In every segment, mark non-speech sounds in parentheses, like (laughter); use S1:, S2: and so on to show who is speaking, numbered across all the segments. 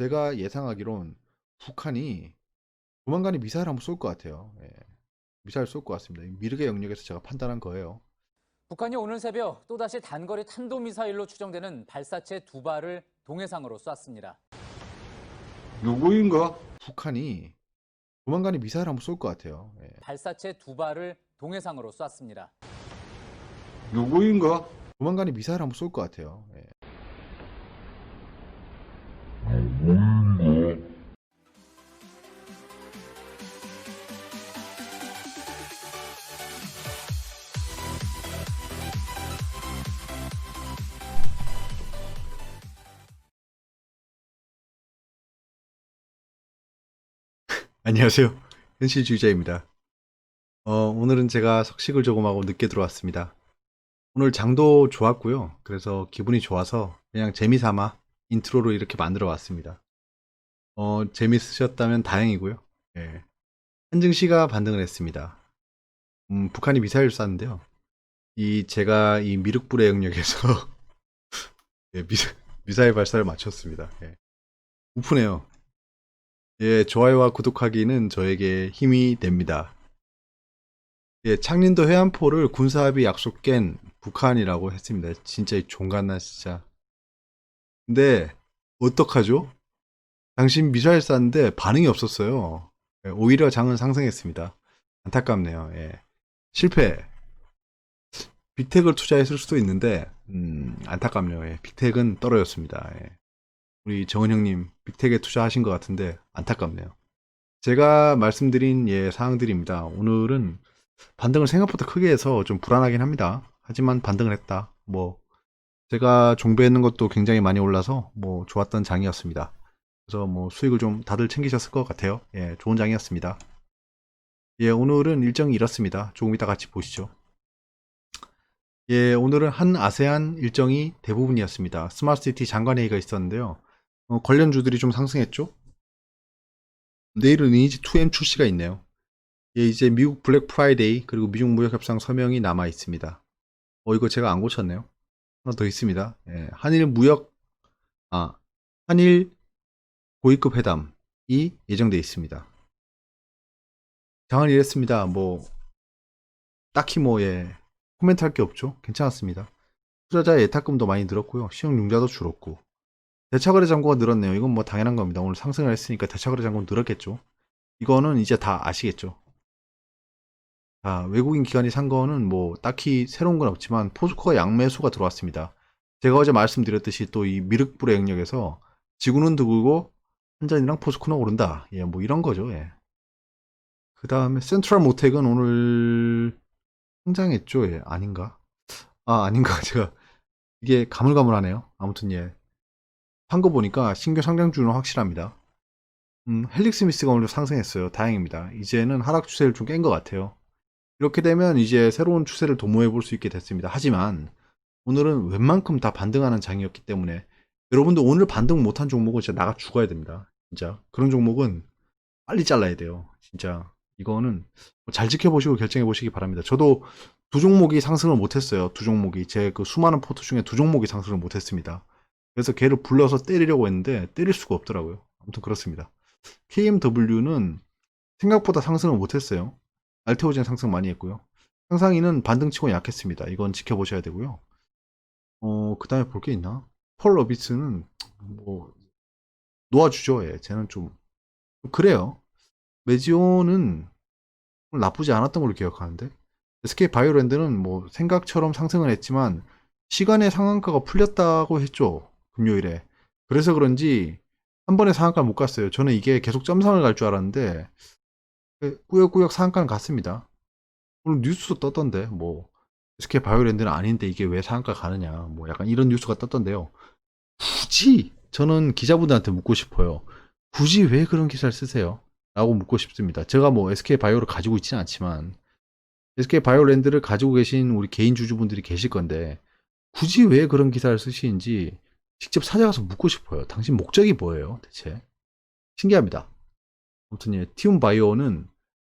S1: 제가 예상하기론 북한이 조만간에 미사일 한번 쏠 것 같아요. 예. 미사일 쏠 것 같습니다. 이 미르의 영역에서 제가 판단한 거예요.
S2: 북한이 오늘 새벽 또다시 단거리 탄도미사일로 추정되는 발사체 두 발을 동해상으로 쐈습니다.
S3: 누구인가?
S1: 북한이 조만간에 미사일 한번 쏠 것 같아요. 예.
S2: 발사체 두 발을 동해상으로 쐈습니다.
S3: 누구인가?
S1: 조만간에 미사일 한번 쏠 것 같아요. 안녕하세요. 현실주의자입니다. 어, 오늘은 제가 석식을 조금 하고 늦게 들어왔습니다. 오늘 장도 좋았고요. 그래서 기분이 좋아서 그냥 재미삼아 인트로로 이렇게 만들어 왔습니다. 어, 재밌으셨다면 다행이고요. 예. 한증 씨가 반등을 했습니다. 음, 북한이 미사일을 쐈는데요. 이 제가 이 미륵불의 영역에서 (laughs) 예, 미, 미사일 발사를 마쳤습니다. 예. 우프네요. 예, 좋아요와 구독하기는 저에게 힘이 됩니다. 예, 창린도 해안포를 군사합의 약속 깬 북한이라고 했습니다. 진짜 이 종갓나 진짜. 근데 어떡하죠? 당신 미사일 쐈는데 반응이 없었어요. 예, 오히려 장은 상승했습니다. 안타깝네요. 예. 실패. 빅텍을 투자했을 수도 있는데 음, 안타깝네요. 예. 빅텍은 떨어졌습니다. 예. 우리 정은 형님 빅텍에 투자하신 것 같은데 안타깝네요. 제가 말씀드린 예, 사항들입니다. 오늘은 반등을 생각보다 크게 해서 좀 불안하긴 합니다. 하지만 반등을 했다. 뭐 제가 종배했는 것도 굉장히 많이 올라서 뭐 좋았던 장이었습니다. 그래서 뭐 수익을 좀 다들 챙기셨을 것 같아요. 예, 좋은 장이었습니다. 예, 오늘은 일정이 이렇습니다. 조금 이따 같이 보시죠. 예, 오늘은 한 아세안 일정이 대부분이었습니다. 스마트시티 장관회의가 있었는데요. 어, 관련주들이 좀 상승했죠? 내일은 이지 2M 출시가 있네요. 예, 이제 미국 블랙 프라이데이 그리고 미중 무역 협상 서명이 남아 있습니다. 어 이거 제가 안 고쳤네요. 하나 더 있습니다. 예, 한일 무역 아 한일 고위급 회담이 예정돼 있습니다. 장은 이랬습니다. 뭐 딱히 뭐 예, 코멘트 할 게 없죠. 괜찮았습니다. 투자자 예탁금도 많이 늘었고요. 신용융자도 줄었고 대차거래 잔고가 늘었네요. 이건 뭐 당연한 겁니다. 오늘 상승을 했으니까 대차거래 잔고는 늘었겠죠. 이거는 이제 다 아시겠죠. 자, 외국인 기관이 산 거는 뭐 딱히 새로운 건 없지만 포스코가 양매수가 들어왔습니다. 제가 어제 말씀드렸듯이 또 이 미륵불의 영역에서 지구는 두고 한전이랑 포스코는 오른다. 예, 뭐 이런 거죠. 예. 그 다음에 센트럴 모텍은 오늘 상장했죠. 예, 아닌가? 아, 아닌가? (laughs) 제가 이게 가물가물하네요. 아무튼 예. 한거 보니까 신규 상장주는 확실합니다. 음, 헬릭스 미스가 오늘 상승했어요. 다행입니다. 이제는 하락 추세를 좀 깬 것 같아요. 이렇게 되면 이제 새로운 추세를 도모해 볼 수 있게 됐습니다. 하지만 오늘은 웬만큼 다 반등하는 장이었기 때문에 여러분들 오늘 반등 못한 종목은 진짜 나가 죽어야 됩니다. 진짜 그런 종목은 빨리 잘라야 돼요. 진짜 이거는 잘 지켜보시고 결정해 보시기 바랍니다. 저도 두 종목이 상승을 못했어요. 두 종목이 제 그 수많은 포트 중에 두 종목이 상승을 못했습니다. 그래서 걔를 불러서 때리려고 했는데 때릴 수가 없더라고요. 아무튼 그렇습니다. KMW는 생각보다 상승을 못했어요. 알테오젠 상승 많이 했고요. 상상이는 반등치고 약했습니다. 이건 지켜보셔야 되고요. 어, 그 다음에 볼 게 있나? 펄 러비스는 뭐 놓아주죠. 예, 쟤는 좀 그래요. 메지오는 나쁘지 않았던 걸로 기억하는데 SK 바이오랜드는 뭐 생각처럼 상승을 했지만 시간의 상한가가 풀렸다고 했죠. 금요일에. 그래서 그런지 한 번에 상한가 못 갔어요. 저는 이게 계속 점상을 갈 줄 알았는데 꾸역꾸역 상한가는 갔습니다. 오늘 뉴스도 떴던데 뭐 SK 바이오랜드는 아닌데 이게 왜 상한가 가느냐 뭐 약간 이런 뉴스가 떴던데요. 굳이 저는 기자분들한테 묻고 싶어요. 굳이 왜 그런 기사를 쓰세요? 라고 묻고 싶습니다. 제가 뭐 SK 바이오를 가지고 있지는 않지만 SK 바이오랜드를 가지고 계신 우리 개인 주주분들이 계실 건데 굳이 왜 그런 기사를 쓰시는지 직접 찾아가서 묻고 싶어요. 당신 목적이 뭐예요, 대체? 신기합니다. 아무튼 예, 티움 바이오는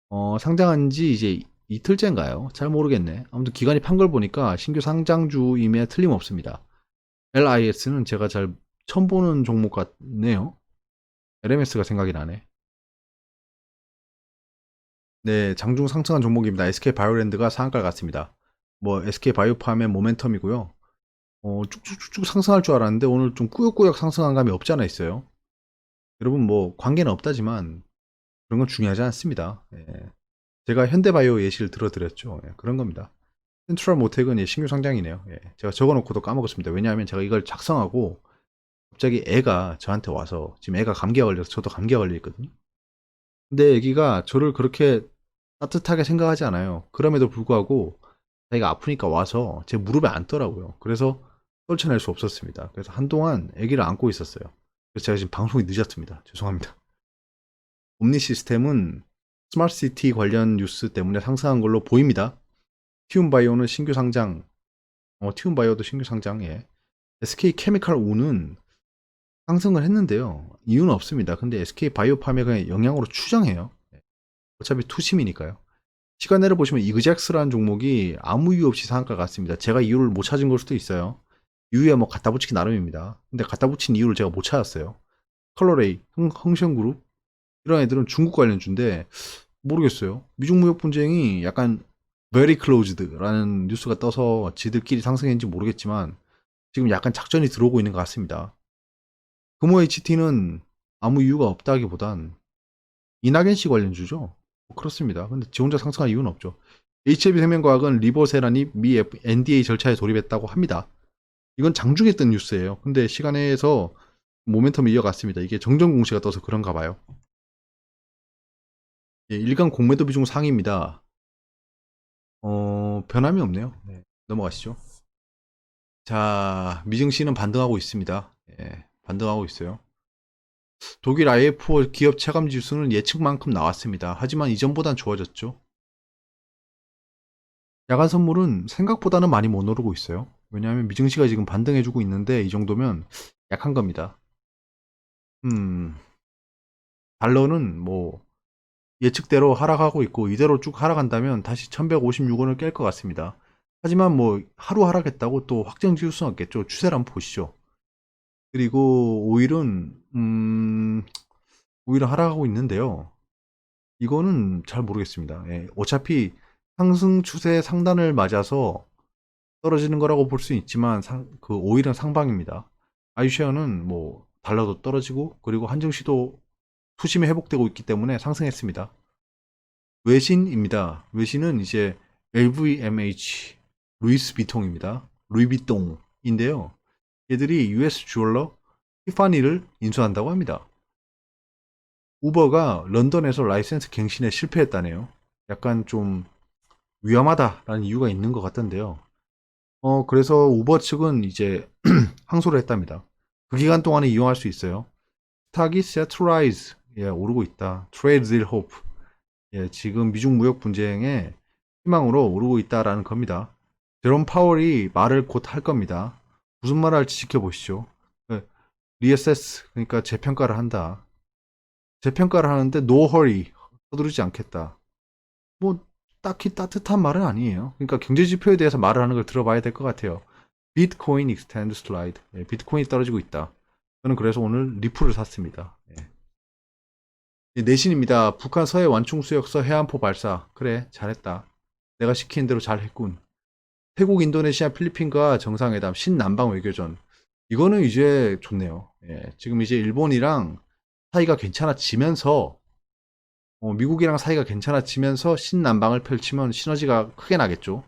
S1: 어, 상장한 지 이제 이틀째인가요? 잘 모르겠네. 아무튼 기간이 판 걸 보니까 신규 상장주임에 틀림없습니다. LIS는 제가 잘 처음 보는 종목 같네요. LMS가 생각이 나네. 네, 장중 상승한 종목입니다. SK 바이오랜드가 상한가를 갔습니다. 뭐 SK 바이오팜의 모멘텀이고요. 어, 쭉쭉쭉쭉 상승할 줄 알았는데 오늘 좀 꾸역꾸역 상승한 감이 없지 않아 있어요. 여러분 뭐 관계는 없다지만 그런 건 중요하지 않습니다. 예. 제가 현대바이오 예시를 들어드렸죠. 예, 그런 겁니다. 센트럴 모텍은 예, 신규 상장이네요. 예, 제가 적어놓고도 까먹었습니다. 왜냐하면 제가 이걸 작성하고 갑자기 애가 저한테 와서 지금 애가 감기가 걸려서 저도 감기가 걸려 있거든요. 근데 애기가 저를 그렇게 따뜻하게 생각하지 않아요. 그럼에도 불구하고 자기가 아프니까 와서 제 무릎에 앉더라고요. 그래서 떨쳐낼 수 없었습니다. 그래서 한동안 애기를 안고 있었어요. 그래서 제가 지금 방송이 늦었습니다. 죄송합니다. 옴니 시스템은 스마트 시티 관련 뉴스 때문에 상승한 걸로 보입니다. 티움바이오는 신규 상장, 어, 티움바이오도 신규 상장, 예. SK 케미칼 우는 상승을 했는데요. 이유는 없습니다. 근데 SK 바이오팜에 그냥 영향으로 추정해요. 예. 어차피 투심이니까요. 시간내를 보시면 이그젝스라는 종목이 아무 이유 없이 상한가 갔습니다. 제가 이유를 못 찾은 걸 수도 있어요. 이유야 뭐 갖다 붙이기 나름입니다. 근데 갖다 붙인 이유를 제가 못 찾았어요. 컬러레이, 흥, 흥션그룹 이런 애들은 중국 관련주인데 모르겠어요. 미중 무역 분쟁이 약간 very closed라는 뉴스가 떠서 지들끼리 상승했는지 모르겠지만 지금 약간 작전이 들어오고 있는 것 같습니다. 금호 HT는 아무 이유가 없다기보단 이낙연 씨 관련주죠. 뭐 그렇습니다. 근데 지 혼자 상승할 이유는 없죠. HLB 생명과학은 리버세란이 미 NDA 절차에 돌입했다고 합니다. 이건 장중에 뜬 뉴스예요. 근데 시간에서 모멘텀이 이어갔습니다. 이게 정정 공시가 떠서 그런가 봐요. 예, 일간 공매도 비중 상위입니다. 어, 변함이 없네요. 네, 넘어가시죠. 자, 미증시는 반등하고 있습니다. 예, 반등하고 있어요. 독일 IF 기업 체감 지수는 예측만큼 나왔습니다. 하지만 이전보단 좋아졌죠. 야간 선물은 생각보다는 많이 못 오르고 있어요. 왜냐하면 미증시가 지금 반등해주고 있는데 이 정도면 약한 겁니다. 음, 달러는 뭐 예측대로 하락하고 있고 이대로 쭉 하락한다면 다시 1156원을 깰 것 같습니다. 하지만 뭐 하루 하락했다고 또 확정 지을 수는 없겠죠. 추세를 한번 보시죠. 그리고 오일은 음, 오일은 하락하고 있는데요. 이거는 잘 모르겠습니다. 예, 어차피 상승 추세 상단을 맞아서 떨어지는 거라고 볼 수 있지만 상- 그 오일은 상방입니다. 아이쉐어는 뭐 달러도 떨어지고 그리고 한정시도 투심이 회복되고 있기 때문에 상승했습니다. 외신입니다. 외신은 이제 LVMH 루이스 비통입니다. 루이비통인데요. 얘들이 US 주얼러 티파니를 인수한다고 합니다. 우버가 런던에서 라이센스 갱신에 실패했다네요. 약간 좀 위험하다라는 이유가 있는 것 같던데요. 어, 그래서 우버 측은 이제 (clears throat) 항소를 했답니다. 그 기간 동안에 이용할 수 있어요. 스탁이 세트라이즈 예, 오르고 있다. 딜 호프 예, 지금 미중 무역 분쟁의 희망으로 오르고 있다라는 겁니다. 제롬 파월이 말을 곧 할 겁니다. 무슨 말을 할지 지켜보시죠. 예, 리어세스 그러니까 재평가를 한다. 재평가를 하는데 no hurry 서두르지 않겠다. 뭐 딱히 따뜻한 말은 아니에요. 그러니까 경제 지표에 대해서 말을 하는 걸 들어봐야 될 것 같아요. 비트코인 익스텐드 슬라이드. 예, 비트코인이 떨어지고 있다. 저는 그래서 오늘 리플을 샀습니다. 예. 예, 내신입니다. 북한 서해 완충 수역서 해안포 발사. 그래, 잘했다. 내가 시키는 대로 잘했군. 태국, 인도네시아, 필리핀과 정상회담, 신남방 외교전. 이거는 이제 좋네요. 예, 지금 이제 일본이랑 사이가 괜찮아지면서 어, 미국이랑 사이가 괜찮아지면서 신남방을 펼치면 시너지가 크게 나겠죠.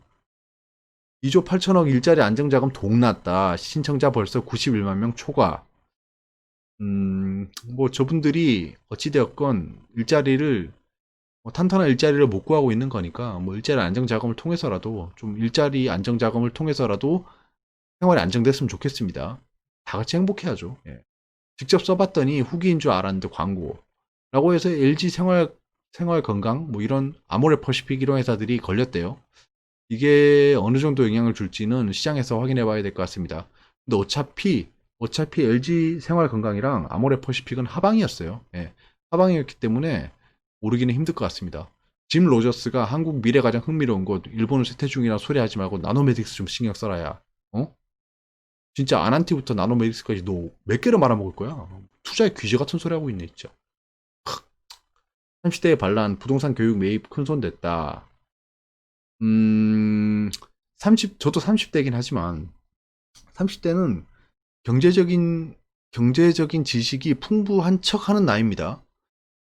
S1: 2조 8천억 일자리 안정자금 동났다. 신청자 벌써 91만 명 초과. 음, 뭐 저분들이 어찌되었건 일자리를 뭐 탄탄한 일자리를 못 구하고 있는 거니까 뭐 일자리 안정자금을 통해서라도 좀 일자리 안정자금을 통해서라도 생활이 안정됐으면 좋겠습니다. 다 같이 행복해야죠. 예. 직접 써봤더니 후기인 줄 알았는데 광고 라고 해서 LG 생활 생활 건강 뭐 이런 아모레 퍼시픽 이런 회사들이 걸렸대요. 이게 어느 정도 영향을 줄지는 시장에서 확인해 봐야 될 것 같습니다. 근데 어차피 어차피 LG 생활 건강이랑 아모레 퍼시픽은 하방이었어요. 예, 하방이었기 때문에 오르기는 힘들 것 같습니다. 짐 로저스가 한국 미래 가장 흥미로운 곳 일본은 쇠퇴 중이라 소리하지 말고 나노메딕스 좀 신경 써라야. 어? 진짜 아난티부터 나노메릭스까지 너 몇 개를 말아먹을 거야? 투자의 귀재 같은 소리 하고 있네, 진짜. 30대에 반란, 부동산 교육 매입 큰손 댔다. 음, 30, 저도 30대긴 하지만, 30대는 경제적인, 경제적인 지식이 풍부한 척 하는 나이입니다.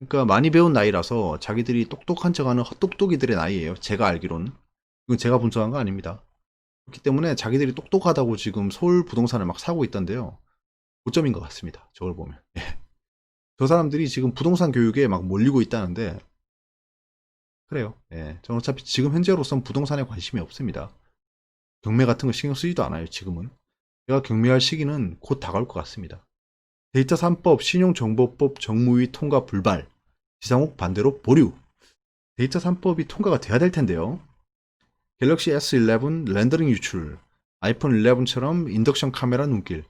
S1: 그러니까 많이 배운 나이라서 자기들이 똑똑한 척 하는 헛똑똑이들의 나이예요. 제가 알기로는. 이건 제가 분석한 거 아닙니다. 그렇기 때문에 자기들이 똑똑하다고 지금 서울 부동산을 막 사고 있던데요. 고점인 것 같습니다. 저걸 보면. 예. 저 사람들이 지금 부동산 교육에 막 몰리고 있다는데, 그래요. 예. 저는 어차피 지금 현재로선 부동산에 관심이 없습니다. 경매 같은 거 신경 쓰지도 않아요, 지금은. 제가 경매할 시기는 곧 다가올 것 같습니다. 데이터 3법, 신용정보법 정무위 통과 불발, 지상욱 반대로 보류. 데이터 3법이 통과가 돼야 될 텐데요. 갤럭시 S11 렌더링 유출, 아이폰 11처럼 인덕션 카메라 눈길.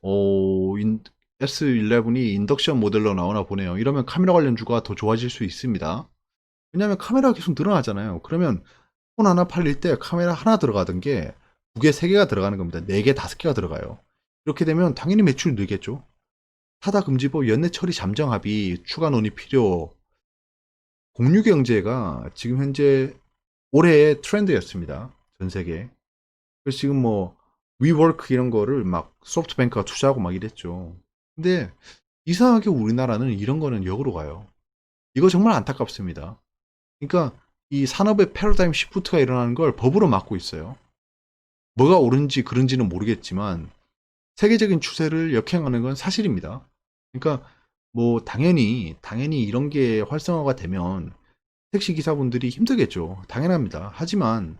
S1: 오, 인- S11이 인덕션 모델로 나오나 보네요. 이러면 카메라 관련주가 더 좋아질 수 있습니다. 왜냐하면 카메라가 계속 늘어나잖아요. 그러면 폰 하나 팔릴 때 카메라 하나 들어가던 게 두 개, 세 개가 들어가는 겁니다. 네 개, 다섯 개가 들어가요. 이렇게 되면 당연히 매출 늘겠죠. 타다 금지법 연내 처리 잠정 합의 추가 논의 필요. 공유 경제가 지금 현재 올해의 트렌드였습니다. 전 세계. 그래서 지금 뭐 위워크 이런 거를 막 소프트뱅크가 투자하고 막 이랬죠. 근데 이상하게 우리나라는 이런 거는 역으로 가요. 이거 정말 안타깝습니다. 그러니까 이 산업의 패러다임 시프트가 일어나는 걸 법으로 막고 있어요. 뭐가 옳은지 그른지는 모르겠지만 세계적인 추세를 역행하는 건 사실입니다. 그러니까 뭐 당연히 당연히 이런 게 활성화가 되면 택시 기사분들이 힘들겠죠. 당연합니다. 하지만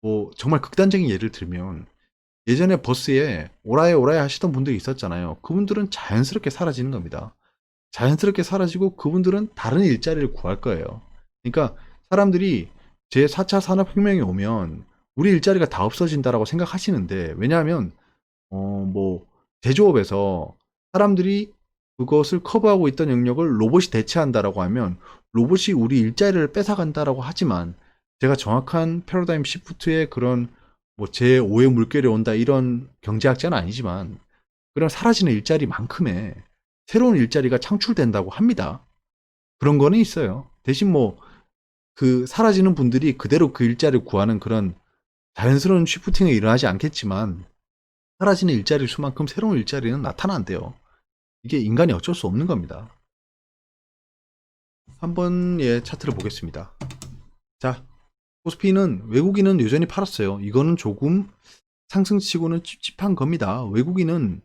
S1: 뭐 정말 극단적인 예를 들면 예전에 버스에 오라이 오라이 하시던 분들이 있었잖아요. 그분들은 자연스럽게 사라지는 겁니다. 자연스럽게 사라지고 그분들은 다른 일자리를 구할 거예요. 그러니까 사람들이 제 4차 산업혁명이 오면 우리 일자리가 다 없어진다라고 생각하시는데 왜냐하면 어 뭐 제조업에서 사람들이 그것을 커버하고 있던 영역을 로봇이 대체한다라고 하면 로봇이 우리 일자리를 뺏어간다라고 하지만 제가 정확한 패러다임 시프트의 그런 뭐 제5의 물결이 온다 이런 경제학자는 아니지만 그런 사라지는 일자리만큼의 새로운 일자리가 창출된다고 합니다. 그런 거는 있어요. 대신 뭐 그 사라지는 분들이 그대로 그 일자리를 구하는 그런 자연스러운 쉬프팅이 일어나지 않겠지만 사라지는 일자리 수만큼 새로운 일자리는 나타난대요. 이게 인간이 어쩔 수 없는 겁니다. 한번 예 차트를 보겠습니다. 자, 코스피는 외국인은 여전히 팔았어요. 이거는 조금 상승치고는 찝찝한 겁니다. 외국인은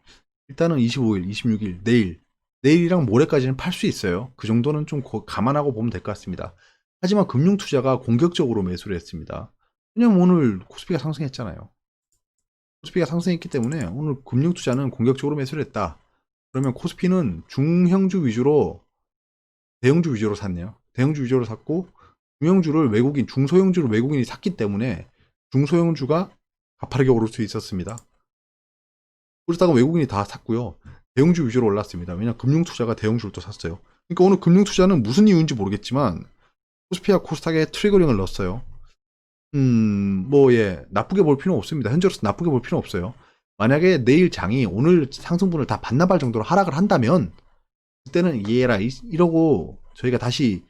S1: 일단은 25일, 26일, 내일, 내일이랑 모레까지는 팔 수 있어요. 그 정도는 좀 고- 감안하고 보면 될 것 같습니다. 하지만 금융투자가 공격적으로 매수를 했습니다. 왜냐면 오늘 코스피가 상승했잖아요. 코스피가 상승했기 때문에 오늘 금융투자는 공격적으로 매수를 했다. 그러면 코스피는 중형주 위주로 대형주 위주로 샀네요. 대형주 위주로 샀고 중형주를 외국인, 중소형주를 외국인이 샀기 때문에 중소형주가 가파르게 오를 수 있었습니다. 그러다가 외국인이 다 샀고요. 대형주 위주로 올랐습니다. 왜냐 금융 투자가 대형주를 또 샀어요. 그러니까 오늘 금융 투자는 무슨 이유인지 모르겠지만 코스피와 코스닥에 트리거링을 넣었어요. 음, 뭐, 예, 나쁘게 볼 필요는 없습니다. 현재로서 나쁘게 볼 필요는 없어요. 만약에 내일 장이 오늘 상승분을 다 반납할 정도로 하락을 한다면, 그때는 이해라, 이- 이러고 저희가 다시 좀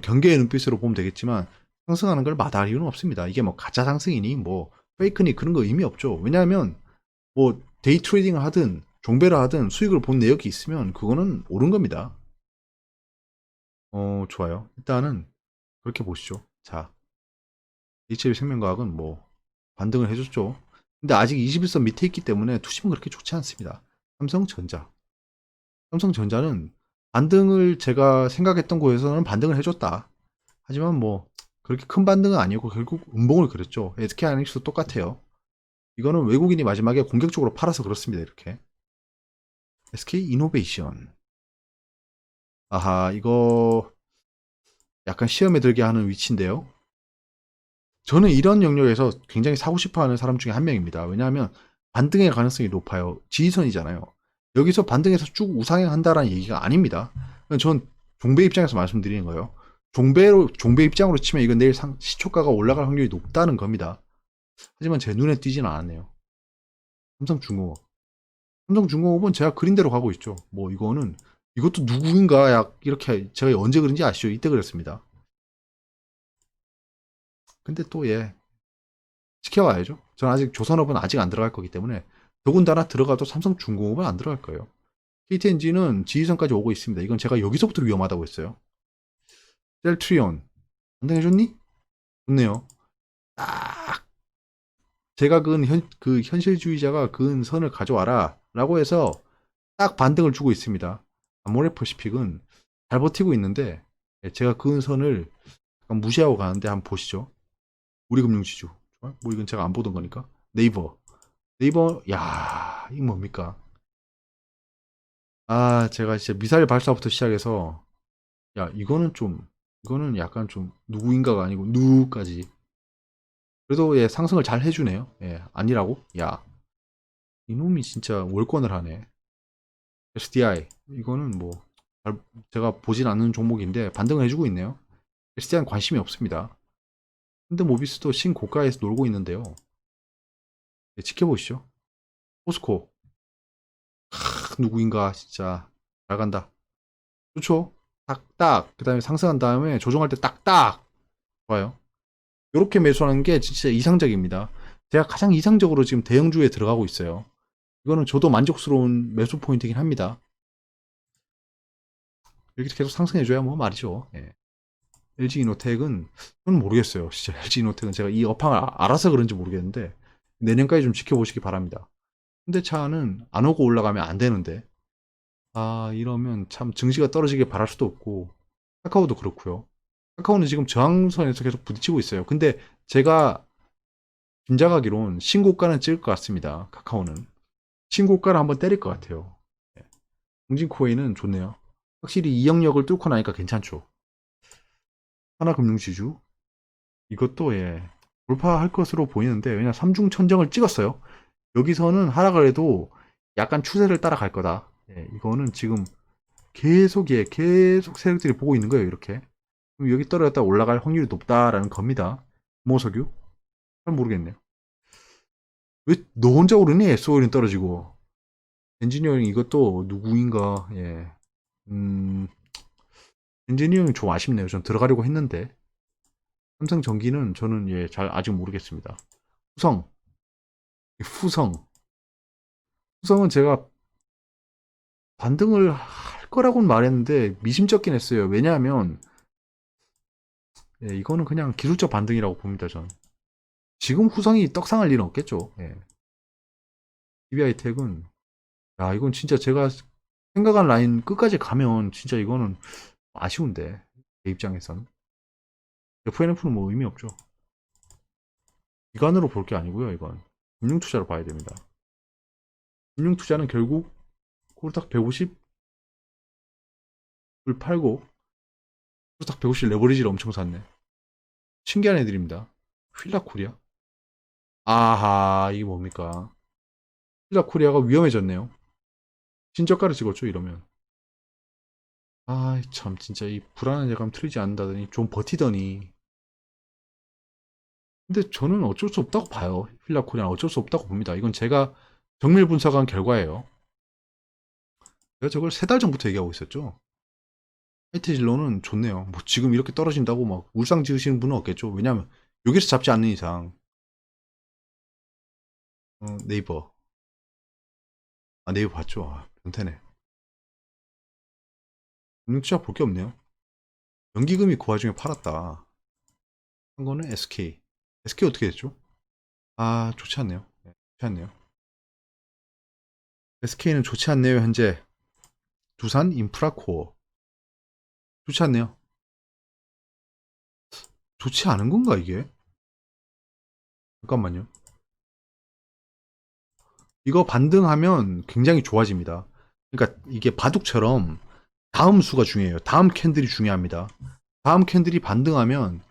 S1: 경계의 눈빛으로 보면 되겠지만, 상승하는 걸 마다할 이유는 없습니다. 이게 뭐 가짜 상승이니, 뭐, 페이크니 그런 거 의미 없죠. 왜냐하면, 뭐, 데이 트레이딩을 하든, 종배를 하든 수익을 본 내역이 있으면 그거는 옳은 겁니다. 어, 좋아요. 일단은 그렇게 보시죠. 자, HL 생명과학은 뭐 반등을 해줬죠. 근데 아직 21선 밑에 있기 때문에 투심은 그렇게 좋지 않습니다. 삼성전자. 삼성전자는 반등을 제가 생각했던 곳에서는 반등을 해줬다. 하지만 뭐 그렇게 큰 반등은 아니고 결국 음봉을 그렸죠. SK 하이닉스도 똑같아요. 이거는 외국인이 마지막에 공격적으로 팔아서 그렇습니다. 이렇게. SK 이노베이션. 아하, 이거 약간 시험에 들게 하는 위치인데요. 저는 이런 영역에서 굉장히 사고 싶어 하는 사람 중에 한 명입니다. 왜냐하면 반등의 가능성이 높아요. 지지선이잖아요. 여기서 반등해서 쭉 우상향 한다라는 얘기가 아닙니다. 전 종배 입장에서 말씀드리는 거예요. 종배로, 종배 입장으로 치면 이건 내일 상, 시초가가 올라갈 확률이 높다는 겁니다. 하지만 제 눈에 띄지는 않았네요. 삼성중공업. 삼성중공업은 제가 그린 대로 가고 있죠. 뭐 이거는 이것도 누구인가 약 이렇게 제가 언제 그런지 아시죠? 이때 그랬습니다. 근데 또 예. 지켜와야죠. 저는 아직 조선업은 아직 안 들어갈 거기 때문에 더군다나 들어가도 삼성중공업은 안 들어갈 거예요. KTNG는 지휘선까지 오고 있습니다. 이건 제가 여기서부터 위험하다고 했어요. 셀트리온 안당해줬니? 좋네요. 딱 제가 그은 현, 그 현실주의자가 그은 선을 가져와라 라고 해서 딱 반등을 주고 있습니다. 아모레퍼시픽은 잘 버티고 있는데 예, 제가 그은 선을 무시하고 가는데 한번 보시죠. 우리금융지주. 뭐 이건 제가 안 보던 거니까. 네이버. 네이버, 야 이거 뭡니까? 아, 제가 진짜 미사일 발사부터 시작해서, 야, 이거는 좀, 이거는 약간 좀, 누구인가가 아니고, 누까지. 그래도, 예, 상승을 잘 해주네요. 예, 아니라고? 야. 이놈이 진짜 월권을 하네. SDI. 이거는 뭐, 잘- 제가 보진 않는 종목인데, 반등을 해주고 있네요. SDI는 관심이 없습니다. 근데 모비스도 신고가에서 놀고 있는데요. 예, 지켜보시죠. 포스코. 크, 누구인가 진짜 잘 간다. 좋죠? 딱딱. 그 다음에 상승한 다음에 조정할 때 딱딱. 좋아요. 이렇게 매수하는 게 진짜 이상적입니다. 제가 가장 이상적으로 지금 대형주에 들어가고 있어요. 이거는 저도 만족스러운 매수 포인트이긴 합니다. 이렇게 계속 상승해줘야 뭐 말이죠. 예. LG 이노텍은 저는 모르겠어요. 진짜 LG 이노텍은 제가 이 업황을 아- 알아서 그런지 모르겠는데 내년까지 좀 지켜보시기 바랍니다. 현대차는 안 오고 올라가면 안 되는데 아 이러면 참 증시가 떨어지길 바랄 수도 없고 카카오도 그렇고요. 카카오는 지금 저항선에서 계속 부딪히고 있어요. 근데 제가 짐작하기론 신고가는 찍을 것 같습니다. 카카오는 신고가를 한번 때릴 것 같아요. 홍진코웨이는 좋네요. 확실히 이 영역을 뚫고 나니까 괜찮죠. 하나금융지주 이것도 예 돌파할 것으로 보이는데 왜냐 삼중 천정을 찍었어요. 여기서는 하락을 해도 약간 추세를 따라갈 거다. 예, 이거는 지금 계속 예 계속 세력들이 보고 있는 거예요. 이렇게 그럼 여기 떨어졌다 올라갈 확률이 높다라는 겁니다. 모석유 잘 모르겠네요. 왜 너 혼자 오르니? SOL은 떨어지고 엔지니어링 이것도 누구인가 예 음. 엔지니어링 좀 아쉽네요. 전 들어가려고 했는데 삼성 전기는 저는 예, 잘 아직 모르겠습니다. 후성 후성 후성은 제가 반등을 할 거라고는 말했는데 미심쩍긴 했어요. 왜냐하면 예, 이거는 그냥 기술적 반등이라고 봅니다. 전 지금 후성이 떡상할 일은 없겠죠. 예. DBI텍은 야 이건 진짜 제가 생각한 라인 끝까지 가면 진짜 이거는 아쉬운데 제 입장에선 FNF는 뭐 의미 없죠. 기관으로 볼 게 아니고요. 이건 금융투자로 봐야 됩니다. 금융투자는 결국 코르닥 150을 팔고 코르닥 150 레버리지를 엄청 샀네. 신기한 애들입니다. 휠라코리아. 아하 이게 뭡니까? 휠라코리아가 위험해졌네요. 신저가를 찍었죠 이러면. 아이 참 진짜 이 불안한 예감 틀리지 않는다더니 좀 버티더니 근데 저는 어쩔 수 없다고 봐요. 휠라코리아는 어쩔 수 없다고 봅니다. 이건 제가 정밀 분석한 결과예요. 제가 저걸 세 달 전부터 얘기하고 있었죠. 하이테질로는 좋네요. 뭐 지금 이렇게 떨어진다고 막 울상 지으시는 분은 없겠죠. 왜냐면 여기서 잡지 않는 이상. 어, 네이버. 아 네이버 봤죠. 아, 변태네. 금융투자 볼 게 없네요. 연기금이 그 와중에 팔았다. 한 거는 SK. SK 어떻게 됐죠? 아, 좋지 않네요. 네, 좋지 않네요. SK는 좋지 않네요, 현재. 두산 인프라코어. 좋지 않네요. 좋지 않은 건가, 이게? 잠깐만요. 이거 반등하면 굉장히 좋아집니다. 그러니까 이게 바둑처럼 다음 수가 중요해요. 다음 캔들이 중요합니다. 다음 캔들이 반등하면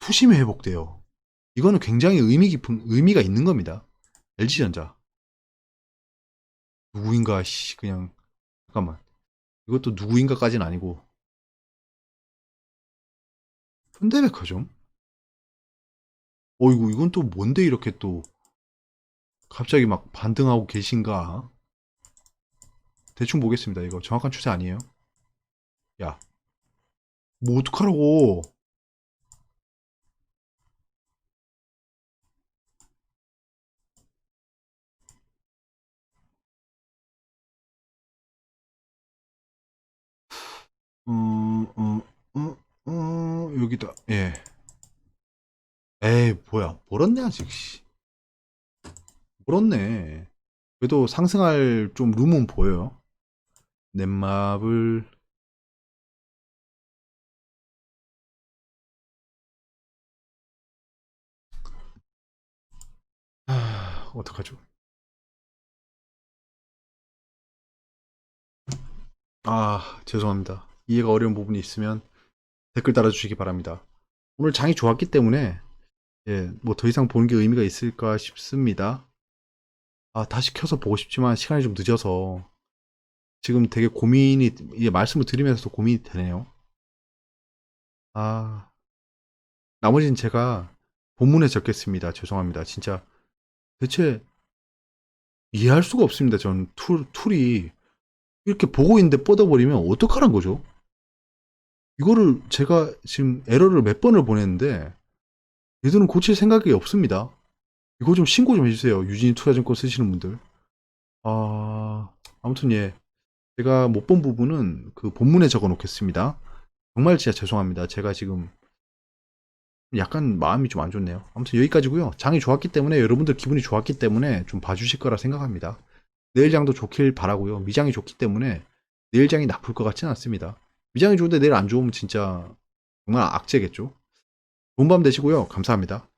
S1: 투심이 회복돼요. 이거는 굉장히 의미 깊은 의미가 있는 겁니다. LG전자 누구인가 씨 그냥 잠깐만 이것도 누구인가까지는 아니고 현대백화점 어이구 이건 또 뭔데 이렇게 또 갑자기 막 반등하고 계신가? 대충 보겠습니다. 이거 정확한 추세 아니에요? 야, 뭐 어떡하라고? 어, 어, 어, 어, 여기다, 예. 에이, 뭐야, 멀었네, 아직, 씨. 멀었네. 그래도 상승할 좀 룸은 보여요. 넷마블, 아, 어떡하죠? 아, 죄송합니다. 이해가 어려운 부분이 있으면 댓글 달아주시기 바랍니다. 오늘 장이 좋았기 때문에, 예, 뭐 더 이상 보는 게 의미가 있을까 싶습니다. 아, 다시 켜서 보고 싶지만 시간이 좀 늦어서 지금 되게 고민이, 이게 말씀을 드리면서도 고민이 되네요. 아, 나머지는 제가 본문에 적겠습니다. 죄송합니다. 진짜 대체 이해할 수가 없습니다. 전 툴, 툴이 이렇게 보고 있는데 뻗어버리면 어떡하란 거죠? 이거를 제가 지금 에러를 몇 번을 보냈는데 얘들은 고칠 생각이 없습니다. 이거 좀 신고 좀 해주세요. 유진이 투자증권 쓰시는 분들. 아, 아무튼 예. 제가 못 본 부분은 그 본문에 적어 놓겠습니다. 정말 진짜 죄송합니다. 제가 지금 약간 마음이 좀 안 좋네요. 아무튼 여기까지고요. 장이 좋았기 때문에 여러분들 기분이 좋았기 때문에 좀 봐주실 거라 생각합니다. 내일 장도 좋길 바라고요. 미장이 좋기 때문에 내일 장이 나쁠 것 같지는 않습니다. 미장이 좋은데 내일 안 좋으면 진짜 정말 악재겠죠. 좋은 밤 되시고요. 감사합니다.